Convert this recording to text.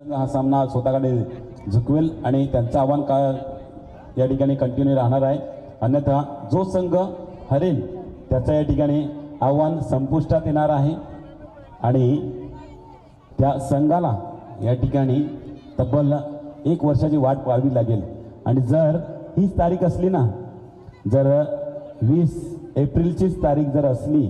हा सामना स्वतःकडे झुकवेल आणि त्यांचं आव्हान का या ठिकाणी कंटिन्यू राहणार आहे. अन्यथा जो संघ हरेल त्याचं या ठिकाणी आव्हान संपुष्टात येणार आहे. आणि त्या संघाला या ठिकाणी तब्बल एक वर्षाची वाट पाहावी लागेल. आणि जर हीच तारीख असली ना जर वीस एप्रिलचीच तारीख जर असली